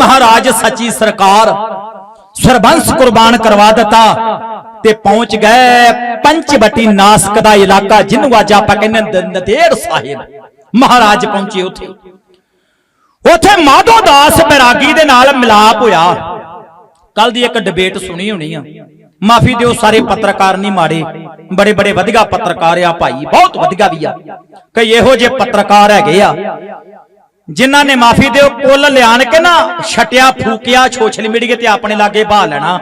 ਮਹਾਰਾਜ ਸੱਚੀ ਸਰਕਾਰ, ਸਰਬੰਸ ਕੁਰਬਾਨ ਕਰਵਾ ਦਿੱਤਾ ਤੇ ਪਹੁੰਚ ਗਏ ਪੰਚਵਟੀ ਨਾਸਕ ਦਾ ਇਲਾਕਾ, ਜਿਹਨੂੰ ਅੱਜ ਆਪਾਂ ਕਹਿੰਦੇ ਨ- ਸਾਹਿਬ। ਮਹਾਰਾਜ ਪਹੁੰਚੇ ਉੱਥੇ। ਉੱਥੇ ਮਾਧੋ ਦਾਸ ਬੈਰਾਗੀ ਦੇ ਨਾਲ ਮਿਲਾਪ ਹੋਇਆ। ਕੱਲ ਦੀ ਇੱਕ ਡਿਬੇਟ ਸੁਣੀ ਹੋਣੀ ਆ। ਮਾਫੀ ਦਿਓ ਸਾਰੇ ਪੱਤਰਕਾਰ ਨਹੀਂ ਮਾੜੇ। ਬੜੇ ਬੜੇ ਵਧੀਆ ਪੱਤਰਕਾਰ ਆ ਭਾਈ, ਬਹੁਤ ਵਧੀਆ ਵੀ ਆ। ਕਈ ਇਹੋ ਜਿਹੇ ਪੱਤਰਕਾਰ ਹੈਗੇ ਆ। ਜਿਨ੍ਹਾਂ ਨੇ ਮਾਫੀ ਦਿਓ, ਕੁੱਲ ਲਿਆਣ ਕੇ ਨਾ ਛਟਿਆ, ਫੂਕਿਆ ਸੋਸ਼ਲ ਮੀਡੀਆ ਤੇ ਆਪਣੇ ਲਾਗੇ ਬਹਾ ਲੈਣਾ।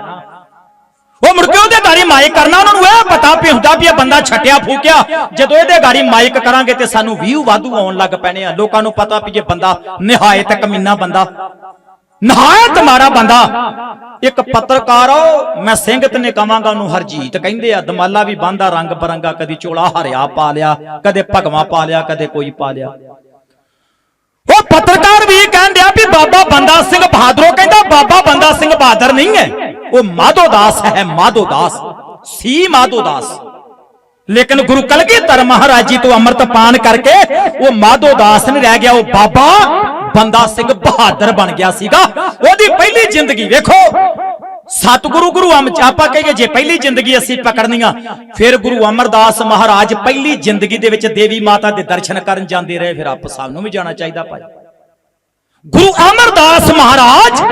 ਉਹ ਮੁੜ ਕੇ ਉਹਦੇ ਗਾੜੀ ਮਾਈਕ ਕਰਨਾ, ਉਹਨਾਂ ਨੂੰ ਇਹ ਪਤਾ ਵੀ ਹੁੰਦਾ ਵੀ ਇਹ ਬੰਦਾ ਛਟਿਆ, ਫੂਕਿਆ। ਜਦੋਂ ਇਹਦੇ ਗਾੜੀ ਮਾਈਕ ਕਰਾਂਗੇ ਤੇ ਸਾਨੂੰ ਵਿਊ ਵਾਧੂ ਆਉਣ ਲੱਗ ਪੈਣੇ ਆ। ਲੋਕਾਂ ਨੂੰ ਪਤਾ ਵੀ ਇਹ ਬੰਦਾ ਨਿਹਾਇਤ ਕਮੀਨਾ ਬੰਦਾ। ਨਿਹਾਇਤ ਮਾੜਾ ਬੰਦਾ। ਇੱਕ ਪੱਤਰਕਾਰ ਆ ਮੈਂ ਸਿੰਘਤ ਨੇ ਕਵਾਂਗਾ, ਉਹਨੂੰ ਹਰਜੀਤ ਕਹਿੰਦੇ ਆ, ਦਮਾਲਾ ਵੀ ਬੰਦਾ ਰੰਗ ਬਰੰਗਾ ਕਦੀ ਚੋਲਾ ਹਰਿਆ ਪਾ ਲਿਆ, ਕਦੇ ਭਗਵਾ ਪਾ ਲਿਆ, ਕਦੇ ਕੋਈ ਪਾ ਲਿਆ। ਉਹ ਪੱਤਰਕਾਰ ਵੀ ਕਹਿੰਦੇ ਵੀ ਬਾਬਾ ਬੰਦਾ ਸਿੰਘ ਬਹਾਦਰੋਂ ਕਹਿੰਦਾ ਬਾਬਾ ਬੰਦਾ ਸਿੰਘ ਬਹਾਦਰ ਨਹੀਂ ਹੈ। ਉਹ ਮਾਧੋ ਦਾਸ ਹੈ, ਮਾਧੋ ਦਾਸ। ਸੀ ਮਾਧੋ ਦਾਸ। ਲੇਕਿਨ ਗੁਰੂ ਕਲਗੀਧਰ ਮਹਾਰਾਜ ਜੀ ਤੋਂ ਅੰਮ੍ਰਿਤ ਪਾਨ ਕਰਕੇ ਉਹ ਮਾਧੋ ਦਾਸ ਨਹੀਂ ਰਹਿ ਗਿਆ, ਉਹ ਬਾਬਾ ਬੰਦਾ ਸਿੰਘ ਬਹਾਦਰ ਬਣ ਗਿਆ ਸੀਗਾ। ਉਹਦੀ ਪਹਿਲੀ ਜ਼ਿੰਦਗੀ ਵੇਖੋ ਸਤਿਗੁਰੂ ਗੁਰੂ ਅਮ ਆਪਾਂ ਕਹੀਏ ਜੇ ਪਹਿਲੀ ਜ਼ਿੰਦਗੀ ਅਸੀਂ ਪਕੜਨੀਆਂ ਫਿਰ ਗੁਰੂ ਅਮਰਦਾਸ ਮਹਾਰਾਜ ਪਹਿਲੀ ਜ਼ਿੰਦਗੀ ਦੇ ਵਿੱਚ ਦੇਵੀ ਮਾਤਾ ਦੇ ਦਰਸ਼ਨ ਕਰਨ ਜਾਂਦੇ ਰਹੇ, ਫਿਰ ਆਪ ਸਾਨੂੰ ਵੀ ਜਾਣਾ ਚਾਹੀਦਾ ਭਾਈ। ਗੁਰੂ ਅਮਰਦਾਸ ਮਹਾਰਾਜ,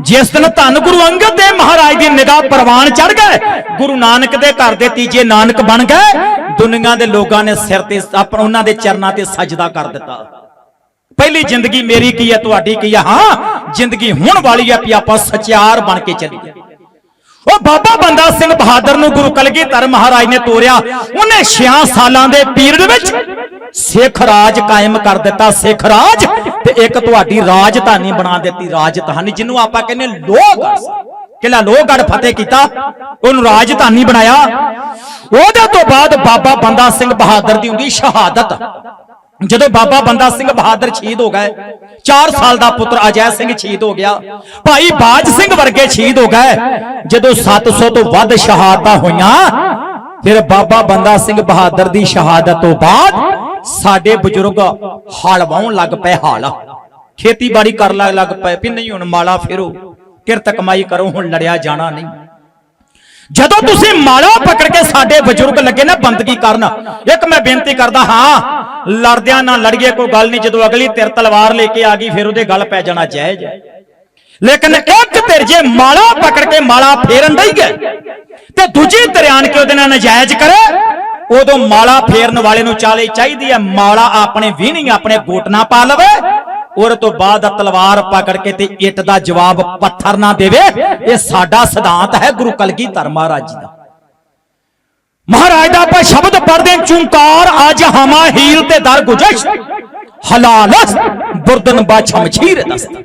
ਜਿਸ ਦਿਨ ਧੰਨ ਗੁਰੂ ਅੰਗਦ ਦੇਵ ਮਹਾਰਾਜ ਦੀ ਨਿਗਾਹ ਪ੍ਰਵਾਨ ਚੜ ਗਏ, ਗੁਰੂ ਨਾਨਕ ਦੇ ਘਰ ਦੇ ਤੀਜੇ ਨਾਨਕ ਬਣ ਗਏ, ਦੁਨੀਆ ਦੇ ਲੋਕਾਂ ਨੇ ਸਿਰ ਤੇ ਆਪਣਾ ਉਹਨਾਂ ਦੇ ਚਰਨਾਂ ਤੇ ਸਜਦਾ ਕਰ ਦਿੱਤਾ। ਪਹਿਲੀ ਜ਼ਿੰਦਗੀ ਮੇਰੀ ਕੀ ਹੈ, ਤੁਹਾਡੀ ਕੀ ਹੈ? ਹਾਂ, ਜ਼ਿੰਦਗੀ ਹੁਣ ਵਾਲੀ ਹੈ ਵੀ ਆਪਾਂ ਸਚਿਆਰ ਬਣ ਕੇ ਚੱਲੀਏ। ਉਹ ਬਾਬਾ ਬੰਦਾ ਸਿੰਘ ਬਹਾਦਰ ਨੂੰ ਗੁਰੂ ਕਲਗੀਧਰ ਮਹਾਰਾਜ ਨੇ ਤੋਰਿਆ। ਉਹਨੇ 6 ਸਾਲਾਂ ਦੇ ਪੀਰੀਅਡ ਵਿੱਚ ਸਿੱਖ ਰਾਜ ਕਾਇਮ ਕਰ ਦਿੱਤਾ। ਸਿੱਖ ਰਾਜ ਤੇ ਇੱਕ ਤੁਹਾਡੀ ਰਾਜਧਾਨੀ ਬਣਾ ਦਿੱਤੀ। ਰਾਜਧਾਨੀ ਜਿਹਨੂੰ ਆਪਾਂ ਕਹਿੰਦੇ ਲੋਹਗੜ੍ਹ। ਕਿਲਾ ਲੋਹਗੜ੍ਹ ਫਤਿਹ ਕੀਤਾ? ਉਹਨੂੰ ਰਾਜਧਾਨੀ ਬਣਾਇਆ। ਉਹਦੇ ਤੋਂ ਬਾਅਦ ਬਾਬਾ ਬੰਦਾ ਸਿੰਘ ਬਹਾਦਰ ਦੀ ਹੁੰਦੀ ਸ਼ਹਾਦਤ। ਜਦੋਂ ਬਾਬਾ ਬੰਦਾ ਸਿੰਘ ਬਹਾਦਰ ਸ਼ਹੀਦ ਹੋ ਗਏ 4 ਸਾਲ ਦਾ ਪੁੱਤਰ ਅਜੈ ਸਿੰਘ ਸ਼ਹੀਦ ਹੋ ਗਿਆ, ਭਾਈ ਬਾਜ ਸਿੰਘ ਵਰਗੇ ਸ਼ਹੀਦ ਹੋ ਗਏ, ਜਦੋਂ 700 ਤੋਂ ਵੱਧ ਸ਼ਹਾਦਤਾਂ ਹੋਈਆਂ, ਫਿਰ ਬਾਬਾ ਬੰਦਾ ਸਿੰਘ ਬਹਾਦਰ ਦੀ ਸ਼ਹਾਦਤ ਤੋਂ ਬਾਅਦ ਸਾਡੇ ਬਜ਼ੁਰਗ ਹਲ ਵਾਉਣ ਲੱਗ ਪਏ ਹਾਲ। ਖੇਤੀਬਾੜੀ ਕਰਨ ਲੱਗ ਪਏ, ਵੀ ਨਹੀਂ ਹੁਣ ਮਾਲਾ ਫੇਰੋ, ਕਿਰਤ ਕਮਾਈ ਕਰੋ, ਹੁਣ ਲੜਿਆ ਜਾਣਾ ਨਹੀਂ। ਜਦੋਂ ਤੁਸੀਂ ਮਾਲਾ ਪਕੜ ਕੇ ਸਾਡੇ ਬਜ਼ੁਰਗ ਲੱਗੇ ਨਾ ਬੰਦਗੀ ਕਰਨ, ਇੱਕ ਮੈਂ ਬੇਨਤੀ ਕਰਦਾ ਹਾਂ, ਲੜਦਿਆਂ ਨਾ ਲੜੀਏ ਕੋਈ ਗੱਲ ਨਹੀਂ, ਜਦੋਂ ਅਗਲੀ ਤਿਰ ਤਲਵਾਰ ਲੈ ਕੇ ਆ ਗਈ, ਫਿਰ ਉਹਦੇ ਗੱਲ ਪੈ ਜਾਣਾ ਜਾਇਜ਼ ਹੈ। ਲੇਕਿਨ ਇੱਕ ਧਿਰ ਜੇ ਮਾਲਾ ਪਕੜ ਕੇ ਮਾਲਾ ਫੇਰਨ ਦਈ ਗਏ ਤੇ ਦੂਜੀ ਧਿਰ ਕੇ ਉਹਦੇ ਨਾਲ ਨਜਾਇਜ਼ ਕਰੇ, ਉਦੋਂ ਮਾਲਾ ਫੇਰਨ ਵਾਲੇ ਨੂੰ ਚਾਲੇ ਚਾਹੀਦੀ ਹੈ, ਮਾਲਾ ਆਪਣੇ ਵੀਣੀ ਆਪਣੇ ਗੋਟਨਾ ਪਾ ਲਵੇ। ਉਹਦੇ ਤੋਂ ਬਾਅਦ ਤਲਵਾਰ ਪਕੜ ਕੇ ਤੇ ਇੱਟ ਦਾ ਜਵਾਬ ਪੱਥਰ ਨਾ ਦੇਵੇ, ਇਹ ਸਾਡਾ ਸਿਧਾਂਤ ਹੈ ਗੁਰੂ ਕਲਗੀਧਰ ਮਹਾਰਾਜ ਜੀ ਦਾ। ਮਹਾਰਾਜ ਦਾ ਆਪਾਂ ਸ਼ਬਦ ਪੜਦੇ ਚੁੰਕਾਰ ਅੱਜ ਹਮਾ ਹੀਲ ਤੇ ਦਰ ਗੁਜਸ਼, ਹਲਾਲਸ, ਬੁਰਦਨ ਬਾ ਛਮਛੀਰ ਦਸਤ।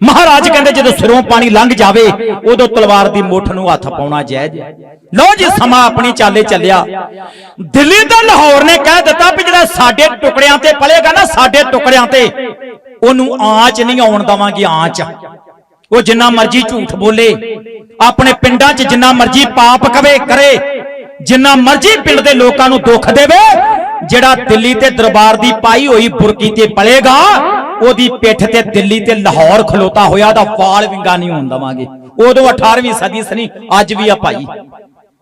ਮਹਾਰਾਜ ਕਹਿੰਦੇ ਜਦੋਂ ਸਿਰੋਂ ਪਾਣੀ ਲੰਘ ਜਾਵੇ, ਉਦੋਂ ਤਲਵਾਰ ਦੀ ਮੁੱਠ ਨੂੰ ਹੱਥ ਪਾਉਣਾ ਜਾਇਜ਼ ਹੈ। ਜੀ, ਸਮਾਂ ਆਪਣੀ ਚਾਲੇ ਚੱਲਿਆ। ਦਿੱਲੀ ਦਾ ਲਾਹੌਰ ਨੇ ਕਹਿ ਦਿੱਤਾ ਵੀ ਜਿਹੜਾ ਸਾਡੇ ਟੁਕੜਿਆਂ ਤੇ ਪਲੇਗਾ ਨਾ, ਸਾਡੇ ਟੁਕੜਿਆਂ ਤੇ ਉਹਨੂੰ ਆਂਚ ਨਹੀਂ ਆਉਣ ਦਵਾਂਗੇ ਆਂਚ। ਉਹ ਜਿੰਨਾ ਮਰਜ਼ੀ ਝੂਠ ਬੋਲੇ, ਆਪਣੇ ਪਿੰਡਾਂ 'ਚ ਜਿੰਨਾ ਮਰਜ਼ੀ ਪਾਪ ਕਵੇ, ਕਰੇ। ਜਿੰਨਾ ਮਰਜ਼ੀ ਪਿੰਡ ਦੇ ਲੋਕਾਂ ਨੂੰ ਦੁੱਖ ਦੇਵੇ, ਜਿਹੜਾ ਦਿੱਲੀ ਤੇ ਦਰਬਾਰ ਦੀ ਪਾਈ ਹੋਈ ਬੁਰਕੀ ਤੇ ਪਲੇਗਾ ਉਹਦੀ ਪਿੱਠ ਤੇ ਦਿੱਲੀ ਤੇ ਲਾਹੌਰ ਖਲੋਤਾ ਹੋਇਆ ਦਾ ਵਾਲ ਵਿੰਗਾ ਨਹੀਂ ਹੋਣ ਦਵਾਂਗੇ। ਉਦੋਂ 18ਵੀਂ ਸਦੀ ਸਨੀ, ਅੱਜ ਵੀ ਆ ਭਾਈ।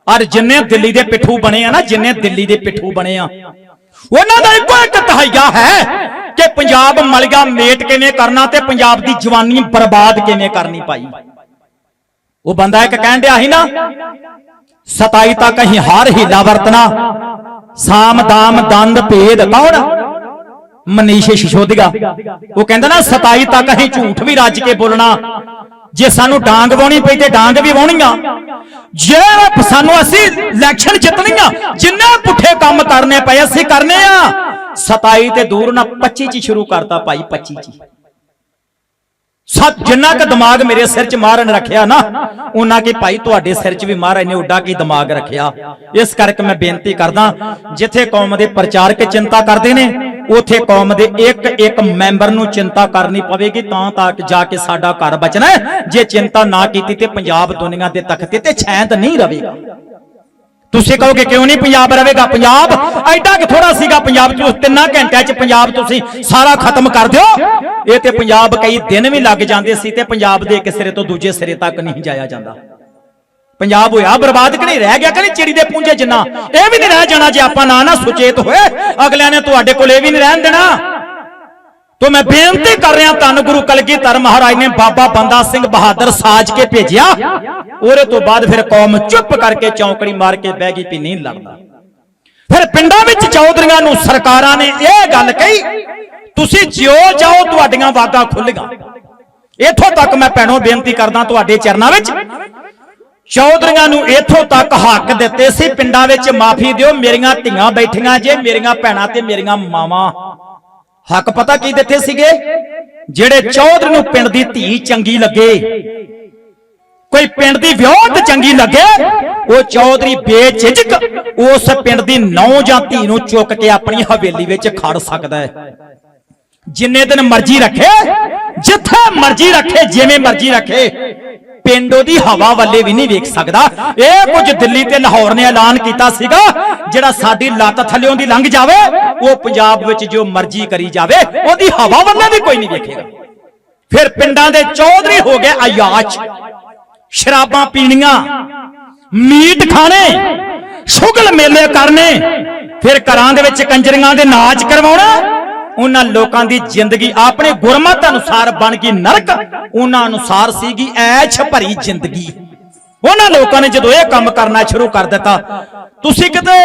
ਔਰ ਜਿੰਨੇ ਦਿੱਲੀ ਦੇ ਪਿੱਠੂ ਬਣੇ ਆ ਨਾ, ਜਿੰਨੇ ਦਿੱਲੀ ਦੇ ਪਿੱਠੂ ਬਣੇ ਆ। ਉਹਨਾਂ ਦਾ ਇੱਕੋ ਇੱਕ ਤਹਈਆ ਹੈ ਕਿ ਪੰਜਾਬ ਮਲਗਾ ਮੇਟ ਕਿਵੇਂ ਕਰਨਾ ਤੇ ਪੰਜਾਬ ਦੀ ਜਵਾਨੀ ਬਰਬਾਦ ਕਿਵੇਂ ਕਰਨੀ ਭਾਈ? ਉਹ ਬੰਦਾ ਇੱਕ ਕਹਿਣ ਡਿਆ ਸੀ ਨਾ 27 ਤੱਕ ਅਸੀਂ ਹਾਰ ਹੀਲਾ ਵਰਤਣਾ, ਸਾਮ ਦਾਮ ਦੰਦ ਭੇਦ ਕੌਣ? ਮਨੀਸ਼ ਸ਼ਿਸ਼ੋਦੀਆ। ਉਹ ਕਹਿੰਦਾ ਨਾ 27 ਤੱਕ ਅਸੀਂ ਝੂਠ ਵੀ ਰੱਜ ਕੇ ਬੋਲਣਾ, ਜੇ ਸਾਨੂੰ ਡਾਂਗ ਵਾਉਣੀ ਪਈ ਤੇ ਡਾਂਗ ਵੀ ਵਾਉਣੀਆਂ। ਜੇ ਸਾਨੂੰ ਅਸੀਂ ਇਲੈਕਸ਼ਨ ਜਿੱਤਣੀਆਂ, ਜਿੰਨੇ ਪੁੱਠੇ ਕੰਮ ਕਰਨੇ ਪਏ, ਅਸੀਂ ਕਰਨੇ ਆ। 27 ਤੇ ਦੂਰ ਨਾ 25 ਚ ਸ਼ੁਰੂ ਕਰਤਾ ਭਾਈ 25 ਚ ਸਤ ਜਿੰਨਾ ਕ ਦਿਮਾਗ ਮੇਰੇ ਸਿਰ 'ਚ ਮਹਾਰਾਜ ਰੱਖਿਆ ਨਾ ਉਹਨਾਂ ਕਿ ਭਾਈ ਤੁਹਾਡੇ ਸਿਰ 'ਚ ਵੀ ਮਹਾਰਾਜ ਨੇ ਉੱਡਾ ਕੀ ਦਿਮਾਗ ਰੱਖਿਆ। ਇਸ ਕਰਕੇ ਮੈਂ ਬੇਨਤੀ ਕਰਦਾ, ਜਿੱਥੇ ਕੌਮ ਦੇ ਪ੍ਰਚਾਰਕ ਚਿੰਤਾ ਕਰਦੇ ਨੇ, ਉਥੇ ਕੌਮ ਦੇ ਇੱਕ ਇੱਕ ਮੈਂਬਰ ਨੂੰ ਚਿੰਤਾ ਕਰਨੀ ਪਵੇਗੀ, ਤਾਂ ਤੱਕ ਜਾ ਕੇ ਸਾਡਾ ਘਰ ਬਚਣਾ ਜੇ ਚਿੰਤਾ ਨਾ ਕੀਤੀ ਤੇ ਪੰਜਾਬ ਦੁਨੀਆ ਦੇ ਤਖਤੇ ਤੇ ਛੈਂਦ ਨਹੀਂ ਰਹੇਗਾ ਤੁਸੀਂ ਕਹੋਗੇ ਕਿਉਂ ਨਹੀਂ ਪੰਜਾਬ ਰਹੇਗਾ? ਪੰਜਾਬ? ਐਡਾ ਕਿ ਥੋੜਾ ਸੀਗਾ ਪੰਜਾਬ ਚ ਤਿੰਨਾਂ ਘੰਟਿਆਂ ਚ ਪੰਜਾਬ ਤੁਸੀਂ ਸਾਰਾ ਖਤਮ ਕਰ ਦਿਓ। ਇਹ ਤੇ ਪੰਜਾਬ ਕਈ ਦਿਨ ਵੀ ਲੱਗ ਜਾਂਦੇ ਸੀ ਤੇ ਪੰਜਾਬ ਦੇ ਇੱਕ ਸਿਰੇ ਤੋਂ ਦੂਜੇ ਸਿਰੇ ਤੱਕ ਨਹੀਂ ਜਾਇਆ ਜਾਂਦਾ। ਪੰਜਾਬ ਹੋਇਆ ਬਰਬਾਦ ਕਿ ਨਹੀਂ? ਰਹਿ ਗਿਆ ਕਿ ਨਹੀਂ ਚਿੜੀ ਦੇ ਪੁੰਜੇ ਜਿੰਨਾ? ਇਹ ਵੀ ਨਹੀਂ ਰਹਿ ਜਾਣਾ ਜੇ ਆਪਾਂ ਨਾ ਨਾ ਸੁਚੇਤ ਹੋਏ। ਅਗਲਿਆਂ ਨੇ ਤੁਹਾਡੇ ਕੋਲ ਇਹ ਵੀ ਨਹੀਂ ਰਹਿਣ ਦੇਣਾ। ਤੋ ਮੈਂ ਬੇਨਤੀ ਕਰ ਰਿਹਾ ਧੰਨ ਗੁਰੂ ਕਲਗੀਧਰ ਮਹਾਰਾਜ ਨੇ ਬਾਬਾ ਬੰਦਾ ਸਿੰਘ ਬਹਾਦਰ ਸਾਜ ਕੇ ਭੇਜਿਆ ਉਹਦੇ ਤੋਂ ਬਾਅਦ ਫਿਰ ਕੌਮ ਚੁੱਪ ਕਰਕੇ ਚੌਂਕੜੀ ਮਾਰ ਕੇ ਬਹਿ ਗਈ ਵੀ ਨਹੀਂ ਲੜਦਾ ਫਿਰ ਪਿੰਡਾਂ ਵਿੱਚ ਚੌਧਰੀਆਂ ਨੂੰ ਸਰਕਾਰਾਂ ਨੇ ਇਹ ਗੱਲ ਕਹੀ ਤੁਸੀਂ ਜਿਉ ਜਾਓ ਤੁਹਾਡੀਆਂ ਵਾਗਾ ਖੁੱਲੀਆਂ ਇੱਥੋਂ ਤੱਕ ਮੈਂ ਭੈਣੋ ਬੇਨਤੀ ਕਰਦਾ ਤੁਹਾਡੇ ਚਰਨਾਂ ਵਿੱਚ ਚੌਧਰੀਆਂ ਨੂੰ ਇੱਥੋਂ ਤੱਕ ਹੱਕ ਦਿੱਤੇ ਸੀ ਪਿੰਡਾਂ ਵਿੱਚ ਮਾਫੀ ਦਿਓ ਮੇਰੀਆਂ ਧੀਆਂ ਬੈਠੀਆਂ ਜੇ ਮੇਰੀਆਂ ਭੈਣਾਂ ਤੇ ਮੇਰੀਆਂ ਮਾਵਾਂ ਹੱਕ ਪਤਾ ਕੀ ਦਿੱਤੇ ਸੀਗੇ? ਜਿਹੜੇ ਚੌਧਰੀ ਨੂੰ ਪਿੰਡ ਦੀ ਧੀ ਚੰਗੀ ਲੱਗੇ, ਕੋਈ ਪਿੰਡ ਦੀ ਵਿਆਹਤ ਚੰਗੀ ਲੱਗੇ, ਉਹ ਚੌਧਰੀ ਬੇਝਿਜਕ ਉਸ ਪਿੰਡ ਦੀ ਨੌ ਜਾਂ ਧੀ ਨੂੰ ਚੁੱਕ ਕੇ ਆਪਣੀ ਹਵੇਲੀ ਵਿੱਚ ਖੜ ਸਕਦਾ ਹੈ। ਜਿੰਨੇ ਦਿਨ ਮਰਜ਼ੀ ਰੱਖੇ, ਜਿੱਥੇ ਮਰਜ਼ੀ ਰੱਖੇ, ਜਿਵੇਂ ਮਰਜ਼ੀ ਰੱਖੇ ਪਿੰਡ ਉਹਦੀ ਹਵਾ ਵੱਲੇ ਵੀ ਨਹੀਂ ਵੇਖ ਸਕਦਾ। ਇਹ ਕੁਝ ਦਿੱਲੀ ਤੇ ਲਾਹੌਰ ਨੇ ਐਲਾਨ ਕੀਤਾ ਸੀਗਾ, ਜਿਹੜਾ ਸਾਡੀ ਲੱਤ ਥੱਲਿਓਂ ਦੀ ਲੰਘ ਜਾਵੇ, ਉਹ ਪੰਜਾਬ ਵਿੱਚ ਜੋ ਮਰਜ਼ੀ ਕਰੀ ਜਾਵੇ, ਉਹਦੀ ਹਵਾ ਵੱਲੇ ਵੀ ਕੋਈ ਨਹੀਂ ਵੇਖੇਗਾ। ਫਿਰ ਪਿੰਡਾਂ ਦੇ ਚੌਧਰੀ ਹੋ ਗਏ ਆਯਾਚ ਸ਼ਰਾਬਾਂ ਪੀਣੀਆਂ, ਮੀਟ ਖਾਣੇ, ਸ਼ੁਗਲ ਮੇਲੇ ਕਰਨੇ, ਫਿਰ ਘਰਾਂ ਦੇ ਵਿੱਚ ਕੰਜਰੀਆਂ ਦੇ ਨਾਚ ਕਰਵਾਉਣਾ ਉਹਨਾਂ ਲੋਕਾਂ ਦੀ ਜ਼ਿੰਦਗੀ ਆਪਣੇ ਗੁਰਮਤ ਅਨੁਸਾਰ ਬਣ ਗਈ ਨਰਕ। ਉਹਨਾਂ ਅਨੁਸਾਰ ਸੀਗੀ ਐਸ਼ ਭਰੀ ਜ਼ਿੰਦਗੀ। ਉਹਨਾਂ ਲੋਕਾਂ ਨੇ ਜਦੋਂ ਇਹ ਕੰਮ ਕਰਨਾ ਸ਼ੁਰੂ ਕਰ ਦਿੱਤਾ, ਤੁਸੀਂ ਕਿਤੇ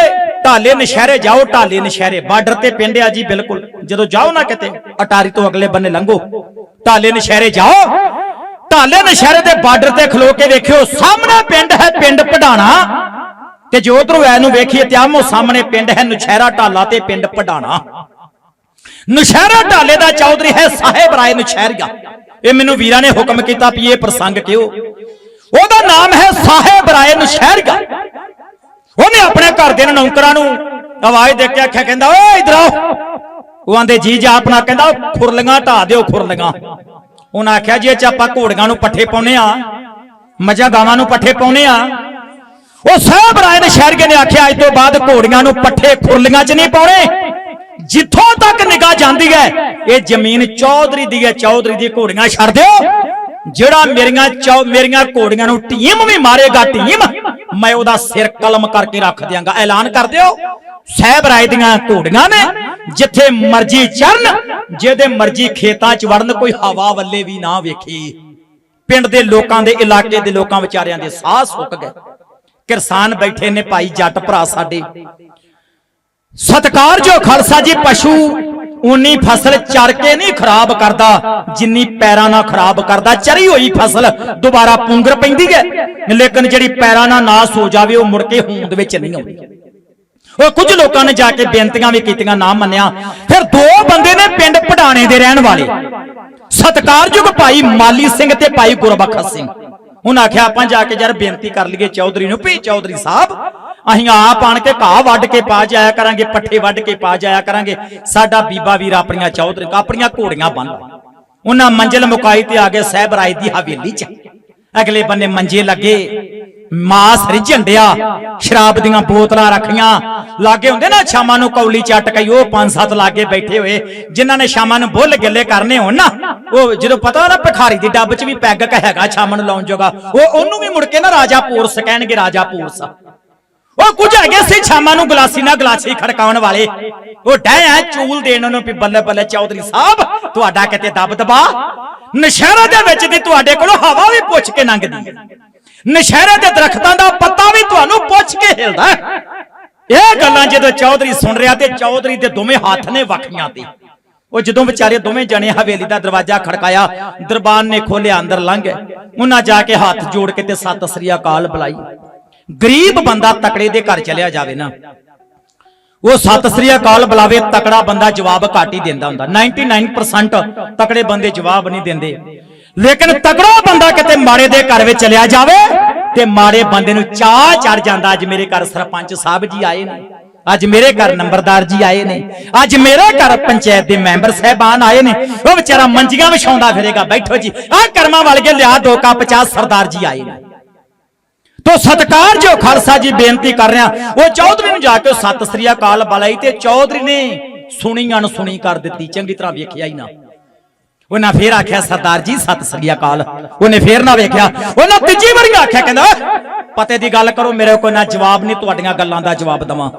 ਢਾਲੇ ਨਸ਼ਹਿਰੇ ਜਾਓ, ਢਾਲੇ ਨਸ਼ਹਿਰੇ। ਬਾਰਡਰ ਤੇ ਪਿੰਡ ਆ ਜੀ, ਬਿਲਕੁਲ। ਜਦੋਂ ਜਾਓ ਨਾ ਕਿਤੇ, ਅਟਾਰੀ ਤੋਂ ਅਗਲੇ ਬੰਨੇ ਲੰਘੋ। ਢਾਲੇ ਨਸ਼ਹਿਰੇ ਜਾਓ। ਢਾਲੇ ਨਸ਼ਹਿਰੇ ਦੇ ਬਾਰਡਰ ਤੇ ਖਲੋ ਕੇ ਵੇਖਿਓ, ਸਾਹਮਣੇ ਪਿੰਡ ਹੈ ਪਿੰਡ ਪਢਾਣਾ ਤੇ ਜੋ ਉਧਰੋਂ ਐ ਨੂੰ ਵੇਖੀਏ ਤੇ ਆਮੋ ਸਾਹਮਣੇ ਪਿੰਡ ਹੈ ਨੁਸ਼ਹਿਰਾ ਢਾਲਾ ਤੇ ਪਿੰਡ ਪਢਾਣਾ ਨੁਸ਼ਹਿਰਾ ਢਾਲੇ ਦਾ ਚੌਧਰੀ ਹੈ ਸਾਹਿਬ ਰਾਏ ਨੁਸ਼ਹਿਰੀਆ। ਇਹ ਮੈਨੂੰ ਵੀਰਾਂ ਨੇ ਹੁਕਮ ਕੀਤਾ ਵੀ ਇਹ ਪ੍ਰਸੰਗ ਕਿਉ? ਉਹਦਾ ਨਾਮ ਹੈ ਸਾਹਿਬ ਰਾਏ ਨੁਸ਼ਹਿਰੀਆ। ਉਹਨੇ ਆਪਣੇ ਘਰ ਦੇ ਨੌਕਰਾਂ ਨੂੰ ਆਵਾਜ਼ ਦੇ ਕੇ ਆਖਿਆ, ਕਹਿੰਦਾ, ਓਏ, ਇਧਰ ਆਓ। ਉਹ ਆਂਦੇ, ਜੀ, ਜਾ, ਆਪਣਾ, ਕਹਿੰਦਾ ਖੁਰਲੀਆਂ ਢਾ ਦਿਓ ਖੁਰਲੀਆਂ ਉਹਨਾਂ ਆਖਿਆ, ਜੀ, ਇਹ ਚ ਆਪਾਂ ਘੋੜੀਆਂ ਨੂੰ ਪੱਠੇ ਪਾਉਨੇ ਆ ਮਜ਼ਾ ਗਾਵਾਂ ਨੂੰ ਪੱਠੇ ਪਾਉਨੇ ਆ। ਉਹ ਸਾਹਿਬ ਰਾਏ ਨੇ ਨੇ ਆਖਿਆ, ਅੱਜ ਤੋਂ ਬਾਅਦ ਘੋੜੀਆਂ ਨੂੰ ਪੱਠੇ ਖੁਰਲੀਆਂ 'ਚ ਨਹੀਂ ਪਾਉਣੇ। ਜਿੱਥੋਂ ਤੱਕ ਨਿਗਾਹ ਜਾਂਦੀ ਹੈ, ਇਹ ਜ਼ਮੀਨ ਚੌਧਰੀ ਦੀ ਹੈ, ਚੌਧਰੀ ਦੀ ਘੋੜੀਆਂ ਛੱਡ ਦਿਓ। ਜਿਹੜਾ ਮੇਰੀਆਂ ਚੌ, ਮੇਰੀਆਂ ਘੋੜੀਆਂ ਨੂੰ ਟੀਮ ਵੀ ਮਾਰੇਗਾ, ਟੀਮ, ਮੈਂ ਉਹਦਾ ਸਿਰ ਕਲਮ ਕਰਕੇ ਰੱਖ ਦਿਆਂਗਾ। ਐਲਾਨ ਕਰ ਦਿਓ। ਸਾਹਿਬ ਰਾਏ ਦੀਆਂ ਘੋੜੀਆਂ ਨੇ, ਜਿੱਥੇ ਮਰਜ਼ੀ ਚਰਨ ਜਿਹਦੇ ਮਰਜ਼ੀ ਖੇਤਾਂ 'ਚ ਵੜਨ, ਕੋਈ ਹਵਾ ਵੱਲੇ ਵੀ ਨਾ ਵੇਖੀ। ਪਿੰਡ ਦੇ ਲੋਕਾਂ ਦੇ ਇਲਾਕੇ ਦੇ ਲੋਕਾਂ ਵਿਚਾਰਿਆਂ ਦੇ ਸਾਹ ਸੁੱਕ ਗਏ। ਕਿਰਸਾਨ ਬੈਠੇ ਨੇ ਭਾਈ ਜੱਟ ਭਰਾ ਸਾਡੇ। ਸਤਕਾਰ ਜੋ ਖਾਲਸਾ ਜੀ ਪਸ਼ੂ ਉਨੀ ਫਸਲ ਚਰ ਕੇ ਨਹੀਂ ਖਰਾਬ ਕਰਦਾ, ਜਿੰਨੀ ਪੈਰਾਂ ਨਾਲ ਖਰਾਬ ਕਰਦਾ, ਚਰੀ ਹੋਈ ਫਸਲ, ਦੁਬਾਰਾ ਪੁੰਗਰ ਪੈਂਦੀ ਹੈ। ਲੇਕਿਨ ਜਿਹੜੀ ਪੈਰਾਂ ਨਾਲ ਨਾਸ ਹੋ ਜਾਵੇ, ਉਹ ਮੁੜ ਕੇ ਹੋਂਦ ਵਿੱਚ ਨਹੀਂ ਆਉਂਦੀ। ਉਹ ਕੁਝ ਲੋਕਾਂ ਨੇ ਜਾ ਕੇ ਬੇਨਤੀਆਂ ਵੀ ਕੀਤੀਆਂ ਨਾ ਮੰਨਿਆ। ਫਿਰ ਦੋ ਬੰਦੇ ਨੇ ਪਿੰਡ ਪੜਾਣੇ ਦੇ ਰਹਿਣ ਵਾਲੇ। ਸਤਕਾਰਯੋਗ ਭਾਈ ਮਾਲੀ ਸਿੰਘ ਤੇ ਭਾਈ ਗੁਰਬਖਸ਼ ਸਿੰਘ। ਉਹਨਾਂ ਆਖਿਆ, ਆਪਾਂ ਜਾ ਕੇ ਯਾਰ ਬੇਨਤੀ ਕਰ ਲਈਏ ਚੌਧਰੀ ਨੂੰ, ਭਈ ਚੌਧਰੀ ਸਾਹਿਬ ਅਸੀਂ ਆਪ ਆਣ ਕੇ ਘਾਹ ਵੱਢ ਕੇ ਪਾ ਜਾਇਆ ਕਰਾਂਗੇ, ਪੱਠੇ ਵੱਢ ਕੇ ਪਾ ਜਾਇਆ ਕਰਾਂਗੇ। ਸਾਡਾ ਬੀਬਾ ਵੀਰ ਆਪਣੀਆਂ ਚੌਧਰੀ ਆਪਣੀਆਂ ਘੋੜੀਆਂ ਬੰਨ ਉਹਨਾਂ ਮੰਜ਼ਿਲ ਮੁਕਾਈ ਤੇ ਆ ਗਏ ਸਾਹਿਬ ਰਾਏ ਦੀ ਹਵੇਲੀ ਚ। ਅਗਲੇ ਬੰਨੇ ਮੰਜੇ ਲੱਗੇ, ਮਾਸ ਰਿਝੰਡਿਆ ਸ਼ਰਾਬ ਦੀਆਂ ਬੋਤਲਾਂ ਰੱਖੀਆਂ। ਲਾਗੇ ਹੁੰਦੇ ਨਾ ਸ਼ਾਮਾਂ ਨੂੰ ਕੌਲੀ ਚੱਟ ਕਈ, ਉਹ ਪੰਜ ਸੱਤ ਲਾਗੇ ਬੈਠੇ ਹੋਏ, ਜਿਨ੍ਹਾਂ ਨੇ ਸ਼ਾਮਾਂ ਨੂੰ ਬੁੱਲ ਗਿੱਲੇ ਕਰਨੇ ਹੋਣ ਨਾ, ਉਹ ਜਦੋਂ ਪਤਾ ਨਾ ਭਿਖਾਰੀ ਦੀ ਡੱਬ 'ਚ ਵੀ ਪੈਗ ਹੈਗਾ ਸ਼ਾਮਾਂ ਨੂੰ ਲਾਉਣ ਜੋਗਾ, ਉਹ ਉਹਨੂੰ ਵੀ ਮੁੜ ਕੇ ਨਾ ਰਾਜਾ ਪੂਰਸ ਕਹਿਣਗੇ, ਰਾਜਾ ਪੂਰਸ। ਉਹ ਕੁਝ ਹੈਗੇ ਸੀ ਸ਼ਾਮਾਂ ਨੂੰ ਗਲਾਸੀ ਨਾਲ ਗਲਾਸੀ ਖੜਕਾਉਣ ਵਾਲੇ। ਉਹ ਡੈ ਐ, ਚੂਲ ਦੇਣ ਉਹਨੂੰ ਵੀ ਬੱਲੇ ਬੱਲੇ ਚੌਧਰੀ ਸਾਹਿਬ, ਤੁਹਾਡਾ ਕਿਤੇ ਦਬ ਦਬਾ? ਨਸ਼ਹਿਰਾ ਦੇ ਵਿੱਚ ਦੀ ਤੁਹਾਡੇ ਕੋਲੋਂ ਹਵਾ ਵੀ ਪੁੱਛ ਕੇ ਲੰਘਦੀ ਹੈ। ਦੇ ਦਰਖਤਾਂ ਦਾ ਪੱਤਾ ਵੀ ਤੁਹਾਨੂੰ ਪੁੱਛ ਕੇ ਹਿਲਦਾ ਇਹ ਗੱਲਾਂ ਜਦੋਂ ਚੌਧਰੀ ਸੁਣ ਰਿਹਾ ਤੇ ਚੌਧਰੀ ਦੇ ਦੋਵੇਂ ਹੱਥ ਨੇ ਵਖੀਆਂ ਤੇ। ਉਹ ਜਦੋਂ ਵਿਚਾਰੇ ਦੋਵੇਂ ਜਣੇ ਹਵੇਲੀ ਦਾ ਦਰਵਾਜ਼ਾ ਖੜਕਾਇਆ ਦਰਬਾਨ ਨੇ ਖੋਲਿਆ ਅੰਦਰ ਲੰਘ ਉਹਨਾਂ ਜਾ ਕੇ ਹੱਥ ਜੋੜ ਕੇ ਤੇ ਸਤਿ ਸ੍ਰੀ ਅਕਾਲ ਬੁਲਾਈ। ਗਰੀਬ ਬੰਦਾ ਤਕੜੇ ਦੇ ਘਰ ਚਲਿਆ ਜਾਵੇ ਨਾ। ਉਹ ਸਤਿ ਸ੍ਰੀ ਅਕਾਲ ਬੁਲਾਵੇ, ਤਕੜਾ ਬੰਦਾ ਜਵਾਬ ਘੱਟ ਹੀ ਦਿੰਦਾ ਹੁੰਦਾ। 99% ਤਕੜੇ ਬੰਦੇ ਜਵਾਬ ਨਹੀਂ ਦਿੰਦੇ। ਲੇਕਿਨ ਤਕੜਾ ਬੰਦਾ ਕਿਤੇ ਮਾੜੇ ਦੇ ਘਰ ਵਿੱਚ ਚਲਿਆ ਜਾਵੇ ਤੇ ਮਾੜੇ ਬੰਦੇ ਨੂੰ ਚਾਹ ਚੜ ਜਾਂਦਾ, ਅੱਜ ਮੇਰੇ ਘਰ ਸਰਪੰਚ ਸਾਹਿਬ ਜੀ ਆਏ ਨੇ। ਅੱਜ ਮੇਰੇ ਘਰ ਨੰਬਰਦਾਰ ਜੀ ਆਏ ਨੇ। ਅੱਜ ਮੇਰੇ ਘਰ ਪੰਚਾਇਤ ਦੇ ਮੈਂਬਰ ਸਹਿਬਾਨ ਆਏ ਨੇ। ਉਹ ਵਿਚਾਰਾ ਮੰਜੀਆਂ ਵਿਛਾਉਂਦਾ ਫਿਰੇਗਾ, ਬੈਠੋ ਜੀ। ਆਹ ਕਰਮਾਂ ਵਾਲੇ ਲਿਆ ਦੋ ਕੱਪ ਚਾਹ ਸਰਦਾਰ ਜੀ ਆਏ ਨੇ। ਤੋ ਸਤਕਾਰ ਜੋ ਖਾਲਸਾ ਜੀ ਬੇਨਤੀ ਕਰ ਰਿਹਾ। ਉਹ ਚੌਧਰੀ ਨੂੰ ਜਾ ਕੇ ਸਤਿ ਸ੍ਰੀ ਅਕਾਲ ਬੁਲਾਈ ਤੇ ਚੌਧਰੀ ਨੇ ਸੁਣੀ ਅਣਸੁਣੀ ਕਰ ਦਿੱਤੀ। ਚੰਗੀ ਤਰ੍ਹਾਂ ਵੇਖਿਆ ਹੀ ਨਾ। ਉਹਨਾਂ ਫੇਰ ਆਖਿਆ, ਸਰਦਾਰ ਜੀ, ਸਤਿ ਸ੍ਰੀ ਅਕਾਲ। ਉਹਨੇ ਫੇਰ ਨਾ ਵੇਖਿਆ। ਉਹਨਾਂ ਤੀਜੀ ਵਾਰੀ ਆਖਿਆ, ਕਹਿੰਦਾ ਪਤੇ ਦੀ ਗੱਲ ਕਰੋ, ਮੇਰੇ ਕੋਲ ਨਾ ਜਵਾਬ ਨਹੀਂ, ਤੁਹਾਡੀਆਂ ਗੱਲਾਂ ਦਾ ਜਵਾਬ ਦਵਾਂ।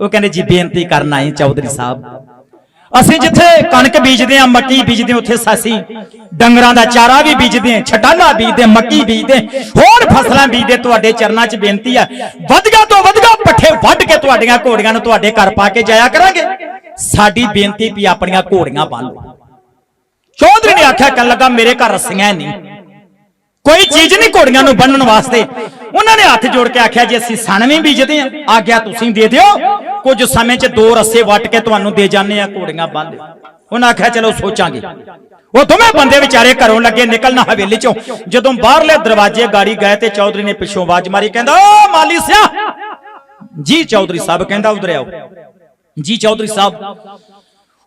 ਉਹ ਕਹਿੰਦੇ, ਜੀ, ਬੇਨਤੀ ਕਰਨ ਆਏ ਚੌਧਰੀ ਸਾਹਿਬ। ਅਸੀਂ ਜਿੱਥੇ ਕਣਕ ਬੀਜਦੇ ਆ ਮੱਕੀ ਬੀਜਦੇ ਹਾਂ, ਉੱਥੇ ਸਾਸੀ ਡੰਗਰਾਂ ਦਾ ਚਾਰਾ ਵੀ ਬੀਜਦੇ ਆ ਛਟਾਨਾ ਬੀਜਦੇ ਮੱਕੀ ਬੀਜਦੇ ਹੋਰ ਫਸਲਾਂ ਬੀਜਦੇ ਤੁਹਾਡੇ ਚਰਨਾਂ 'ਚ ਬੇਨਤੀ ਆ। ਵਧਗਾ ਤੋਂ ਵਧਗਾ ਪੱਠੇ ਵੱਢ ਕੇ ਤੁਹਾਡੀਆਂ ਘੋੜੀਆਂ ਨੂੰ ਤੁਹਾਡੇ ਘਰ ਪਾ ਕੇ ਜਾਇਆ ਕਰਾਂਗੇ। ਸਾਡੀ ਬੇਨਤੀ ਵੀ ਆਪਣੀਆਂ ਘੋੜੀਆਂ ਬੰਨ ਲਓ। ਚੌਧਰੀ ਨੇ ਆਖਿਆ ਕੱਲ ਲੱਗਾ ਮੇਰੇ ਘਰ ਰੱਸੀਆਂ ਨਹੀਂ। ਕੋਈ ਚੀਜ਼ ਨਹੀਂ ਘੋੜੀਆਂ ਨੂੰ ਬੰਨਣ ਵਾਸਤੇ। ਉਹਨਾਂ ਨੇ ਹੱਥ ਜੋੜ ਕੇ ਆਖਿਆ, ਜੇ ਅਸੀਂ ਸਣ ਵੀ ਬੀਜਦੇ ਆ ਆਗਿਆ ਤੁਸੀਂ ਦੇ ਦਿਓ। ਕੁਝ ਸਮੇਂ 'ਚ ਦੋ ਰੱਸੇ ਵੱਟ ਕੇ ਤੁਹਾਨੂੰ ਦੇ ਜਾਂਦੇ ਆ ਘੋੜੀਆਂ ਬੰਨ ਦਿਓ ਉਹਨਾਂ ਆਖਿਆ, ਚਲੋ ਸੋਚਾਂਗੇ। ਉਹ ਦੋਵੇਂ ਬੰਦੇ ਵਿਚਾਰੇ ਘਰੋਂ ਲੱਗੇ, ਨਿਕਲਣਾ ਹਵੇਲੀ 'ਚੋਂ। ਜਦੋਂ ਬਾਹਰਲੇ ਦਰਵਾਜ਼ੇ ਗਾੜੀ ਗਏ ਤੇ ਚੌਧਰੀ ਨੇ ਪਿੱਛੋਂ ਆਵਾਜ਼ ਮਾਰੀ, ਕਹਿੰਦਾ, ਓ ਮਾਲੀ ਸਿਆ! ਜੀ ਚੌਧਰੀ ਸਾਹਿਬ ਕਹਿੰਦਾ, ਉਧਰ ਆਓ। ਜੀ ਚੌਧਰੀ ਸਾਹਿਬ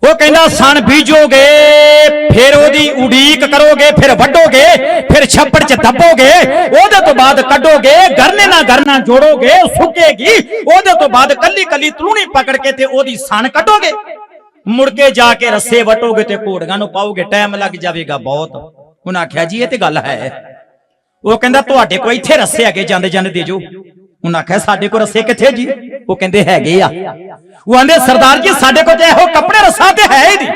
ਉਹ ਕਹਿੰਦਾ ਸਣ ਬੀਜੋਗੇ, ਫਿਰ ਉਹਦੀ ਉਡੀਕ ਕਰੋਗੇ, ਫਿਰ ਵੱਢੋਗੇ, ਫਿਰ ਛੱਪੜ 'ਚ ਦੱਬੋਗੇ, ਉਹਦੇ ਤੋਂ ਬਾਅਦ ਕੱਢੋਗੇ, ਗਰਨੇ ਨਾਲ ਗਰਨਾ ਜੋੜੋਗੇ ਸੁੱਕੇਗੀ, ਉਹਦੇ ਤੋਂ ਬਾਅਦ ਕੱਲੀ ਕੱਲੀ ਤਲੂਣੀ ਪਕੜ ਕੇ ਤੇ ਉਹਦੀ ਸਣ ਕੱਢੋਗੇ। ਮੁੜ ਕੇ ਜਾ ਕੇ ਰੱਸੇ ਵਟੋਗੇ ਤੇ ਘੋੜੀਆਂ ਨੂੰ ਪਾਓਗੇ, ਟਾਈਮ ਲੱਗ ਜਾਵੇਗਾ ਬਹੁਤ। ਉਹਨਾਂ ਆਖਿਆ, ਜੀ, ਇਹ ਤੇ ਗੱਲ ਹੈ। ਉਹ ਕਹਿੰਦਾ, ਤੁਹਾਡੇ ਕੋਲ ਇੱਥੇ ਰੱਸੇ ਹੈਗੇ ਜਾਂਦੇ ਜਾਂਦੇ ਦੇ ਜੋ। ਉਹਨਾਂ ਆਖਿਆ, ਸਾਡੇ ਕੋਲ ਰੱਸੇ ਕਿੱਥੇ ਜੀ? ਉਹ ਕਹਿੰਦੇ, ਹੈਗੇ ਆ। ਉਹ ਆਂਦੇ, ਸਰਦਾਰ ਜੀ, ਸਾਡੇ ਕੋਲ ਤੇ ਇਹੋ ਕੱਪੜੇ ਰੱਸਾ ਤੇ ਹੈ ਹੀ ਨਹੀਂ।